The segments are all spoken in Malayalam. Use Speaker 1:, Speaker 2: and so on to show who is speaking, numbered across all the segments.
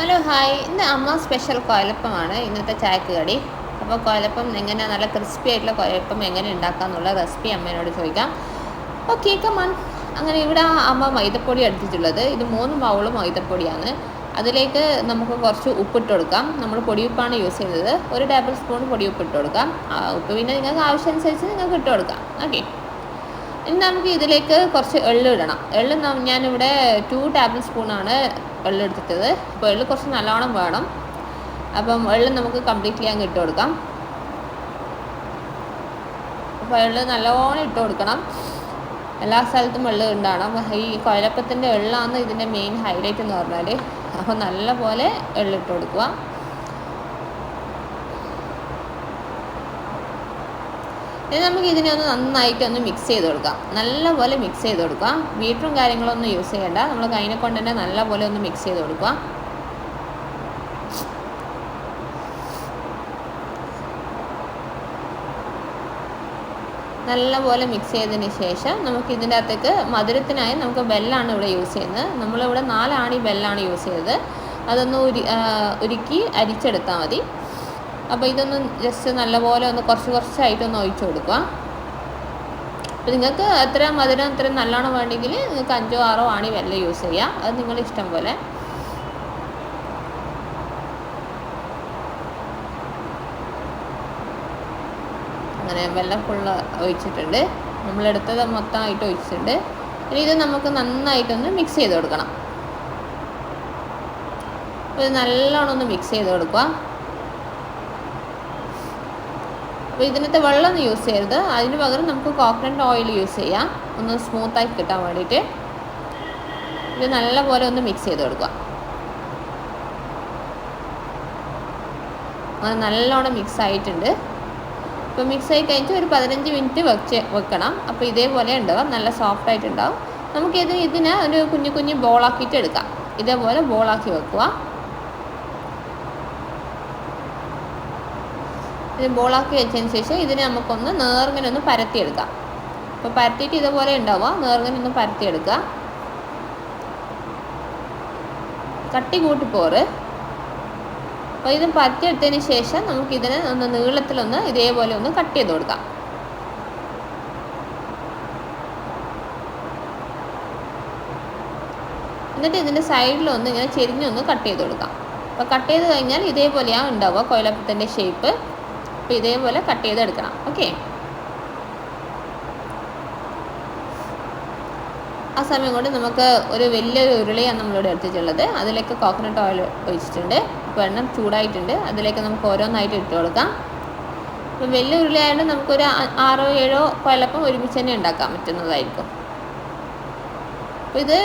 Speaker 1: Hello hi. ഇന്ന് അമ്മ സ്പെഷ്യൽ കൊയലപ്പമാണ് ഇന്നത്തെ ചായക്ക് കടി. അപ്പോൾ കോലപ്പം എങ്ങനെ നല്ല ക്രിസ്പി ആയിട്ടുള്ള കോലപ്പം എങ്ങനെ ഉണ്ടാക്കാന്നുള്ള റെസിപ്പി അമ്മേനോട് ചോദിക്കാം. ഓക്കെ കമാൺ അങ്ങനെ ഇവിടെ അമ്മ മൈദപ്പൊടി എടുത്തിട്ടുള്ളത്. ഇത് മൂന്ന് ബൗൾ മൈദപ്പൊടിയാണ്. അതിലേക്ക് നമുക്ക് കുറച്ച് ഉപ്പിട്ട് കൊടുക്കാം. നമ്മൾ പൊടിയുപ്പാണ് യൂസ് ചെയ്യുന്നത്. ഒരു ടേബിൾ സ്പൂൺ പൊടിയുപ്പ് ഇട്ട് കൊടുക്കാം. ഉപ്പ് പിന്നെ നിങ്ങൾക്ക് ആവശ്യമനുസരിച്ച് നിങ്ങൾക്ക് ഇട്ട് കൊടുക്കാം. ഓക്കെ ഇനി നമുക്ക് ഇതിലേക്ക് കുറച്ച് എള്ളിടണം എള്ള് ഞാനിവിടെ ടു ടേബിൾ സ്പൂണാണ് എള്ളെടുത്തിട്ടത് അപ്പോൾ എള്ള് കുറച്ച് നല്ലോണം വേണം. അപ്പം എള്ള് നമുക്ക് കംപ്ലീറ്റ്ലി അങ്ങ് ഇട്ട് കൊടുക്കാം. അപ്പോൾ എള്ള് നല്ലോണം ഇട്ട് കൊടുക്കണം. എല്ലാ സ്ഥലത്തും എള്ള് ഉണ്ടാകണം ഈ കൊയലപ്പത്തിന്റെ എള്ളാണ് ഇതിന്റെ മെയിൻ ഹൈലൈറ്റ് എന്ന് പറഞ്ഞാൽ അപ്പോൾ നല്ല പോലെ എള്ളിട്ട് കൊടുക്കുക. ഇനി നമുക്ക് ഇതിനെ ഒന്ന് നന്നായിട്ട് ഒന്ന് മിക്സ് ചെയ്ത് കൊടുക്കാം. നല്ലപോലെ മിക്സ് ചെയ്ത് കൊടുക്കുക. ബീറ്ററും കാര്യങ്ങളൊന്നും യൂസ് ചെയ്യേണ്ട. നമ്മൾ കൈനെ കൊണ്ട് തന്നെ നല്ലപോലെ ഒന്ന് മിക്സ് ചെയ്ത് കൊടുക്കുക. നല്ലപോലെ മിക്സ് ചെയ്തതിന് ശേഷം നമുക്ക് ഇതിന്റെ അകത്തേക്ക് മധുരത്തിനായി നമുക്ക് ബെല്ലാണ് ഇവിടെ യൂസ് ചെയ്യുന്നത്. നമ്മളിവിടെ നാലാണി ബെല്ലാണ് യൂസ് ചെയ്തത്. അതൊന്ന് ഉരി ഉരുക്കി അരിച്ചെടുത്താൽ മതി. അപ്പോൾ ഇതൊന്ന് ജസ്റ്റ് നല്ലപോലെ ഒന്ന് കുറച്ച് കുറച്ചായിട്ടൊന്ന് ഒഴിച്ചു കൊടുക്കുക. അപ്പോൾ നിങ്ങൾക്ക് എത്ര മധുരം എത്ര നല്ലോണം വേണമെങ്കിൽ നിങ്ങൾക്ക് അഞ്ചോ ആറോ ആണി വെല്ലം യൂസ് ചെയ്യാം. അത് നിങ്ങളുടെ ഇഷ്ടം പോലെ. അങ്ങനെ വെള്ളം ഫുള്ള് ഒഴിച്ചിട്ടുണ്ട്. നമ്മളെടുത്തത് മൊത്തമായിട്ട് ഒഴിച്ചിട്ടുണ്ട്. ഇനി ഇത് നമുക്ക് നന്നായിട്ടൊന്ന് മിക്സ് ചെയ്ത് കൊടുക്കണം. ഇത് നല്ലോണം ഒന്ന് മിക്സ് ചെയ്ത് കൊടുക്കുക. അപ്പോൾ ഇതിനകത്ത് വെള്ളമൊന്നും യൂസ് ചെയ്യരുത്. അതിന് പകരം നമുക്ക് കോക്കനട്ട് ഓയിൽ യൂസ് ചെയ്യാം. ഒന്ന് സ്മൂത്തായി കിട്ടാൻ വേണ്ടിയിട്ട്. ഇത് നല്ലപോലെ ഒന്ന് മിക്സ് ചെയ്ത് കൊടുക്കുക. അത് നല്ലോണം മിക്സ് ആയിട്ടുണ്ട്. ഇപ്പോൾ മിക്സ് ആയി കഴിഞ്ഞിട്ട് ഒരു പതിനഞ്ച് മിനിറ്റ് വെച്ച് വെക്കണം. അപ്പോൾ ഇതേപോലെ ഉണ്ടാവും. നല്ല സോഫ്റ്റ് ആയിട്ടുണ്ടാവും. നമുക്കിത് ഇതിനെ ഒരു കുഞ്ഞു കുഞ്ഞു ബോളാക്കിയിട്ട് എടുക്കാം. ഇതേപോലെ ബോളാക്കി വെക്കുക. ഇത് ബോളാക്കി വെച്ചതിന് ശേഷം ഇതിനെ നമുക്കൊന്ന് നേർങ്ങനെ ഒന്ന് പരത്തിയെടുക്കാം. അപ്പോൾ പരത്തിയിട്ട് ഇതുപോലെ ഉണ്ടാവുക. നേർങ്ങനെ ഒന്ന് പരത്തിയെടുക്കുക. കട്ടി കൂട്ടിപ്പോറ് അപ്പോൾ ഇത് പരത്തിയെടുത്തതിന് ശേഷം നമുക്കിതിനെ ഒന്ന് നീളത്തിലൊന്ന് ഇതേപോലെ ഒന്ന് കട്ട് ചെയ്ത് കൊടുക്കാം. എന്നിട്ട് ഇതിന്റെ സൈഡിലൊന്ന് ഇങ്ങനെ ചെരിഞ്ഞൊന്ന് കട്ട് ചെയ്ത് കൊടുക്കാം. അപ്പോൾ കട്ട് ചെയ്ത് കഴിഞ്ഞാൽ ഇതേപോലെയാണ് ഉണ്ടാവുക കൊയിലപ്പത്തിന്റെ ഷേപ്പ് അപ്പോൾ ഇതേപോലെ കട്ട് ചെയ്തെടുക്കണം. ഓക്കെ ആ സമയം കൊണ്ട് നമുക്ക് ഒരു വലിയൊരു ഉരുളിയാണ് നമ്മളിവിടെ എടുത്തിട്ടുള്ളത്. അതിലേക്ക് കോക്കനട്ട് ഓയിൽ ഒഴിച്ചിട്ടുണ്ട്. അപ്പോൾ എണ്ണം ചൂടായിട്ടുണ്ട്. അതിലേക്ക് നമുക്ക് ഓരോന്നായിട്ട് ഇട്ട് കൊടുക്കാം. അപ്പോൾ വലിയ ഉരുളി ആയതുകൊണ്ട് നമുക്കൊരു ആറോ ഏഴോ കൊലപ്പം ഒരുമിച്ച് തന്നെ ഉണ്ടാക്കാം പറ്റുന്നതായിരിക്കും. അപ്പോൾ ഇത്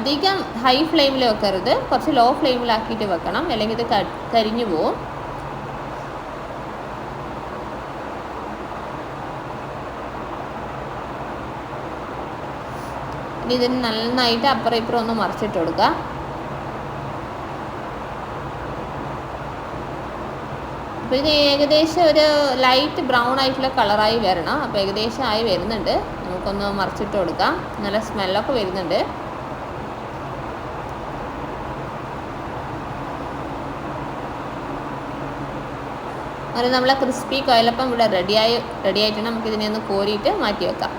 Speaker 1: അധികം ഹൈ ഫ്ലെയിമിൽ വെക്കരുത്. കുറച്ച് ലോ ഫ്ലെയിമിലാക്കിയിട്ട് വെക്കണം. അല്ലെങ്കിൽ ഇത് കരിഞ്ഞു പോവും. ഇനി ഇതിന് നന്നായിട്ട് അപ്പുറം ഇപ്പുറം ഒന്ന് മറിച്ചിട്ട് കൊടുക്കുക. അപ്പോൾ ഇത് ഏകദേശം ഒരു ലൈറ്റ് ബ്രൗൺ ആയിട്ടുള്ള കളറായി വരണം. അപ്പോൾ ഏകദേശം ആയി വരുന്നുണ്ട്. നമുക്കൊന്ന് മറിച്ചിട്ട് കൊടുക്കാം. നല്ല സ്മെല്ലൊക്കെ വരുന്നുണ്ട്. അങ്ങനെ നമ്മളെ ക്രിസ്പി കോയിലപ്പം ഇവിടെ റെഡിയായി റെഡി നമുക്കിതിനെ നമുക്ക് ഒന്ന് കോരിയിട്ട് മാറ്റി വെക്കാം.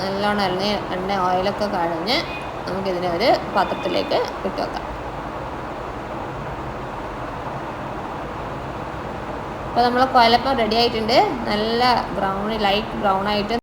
Speaker 1: നല്ലോണം എണ്ണ എണ്ണ ഓയിലൊക്കെ കഴിഞ്ഞ് നമുക്കിതിനെ ഒരു പാത്രത്തിലേക്ക് ഇട്ട് വെക്കാം അപ്പോൾ നമ്മൾ കൊലപ്പം റെഡി ആയിട്ടുണ്ട്. നല്ല ബ്രൗൺ ലൈറ്റ് ബ്രൗൺ ആയിട്ട്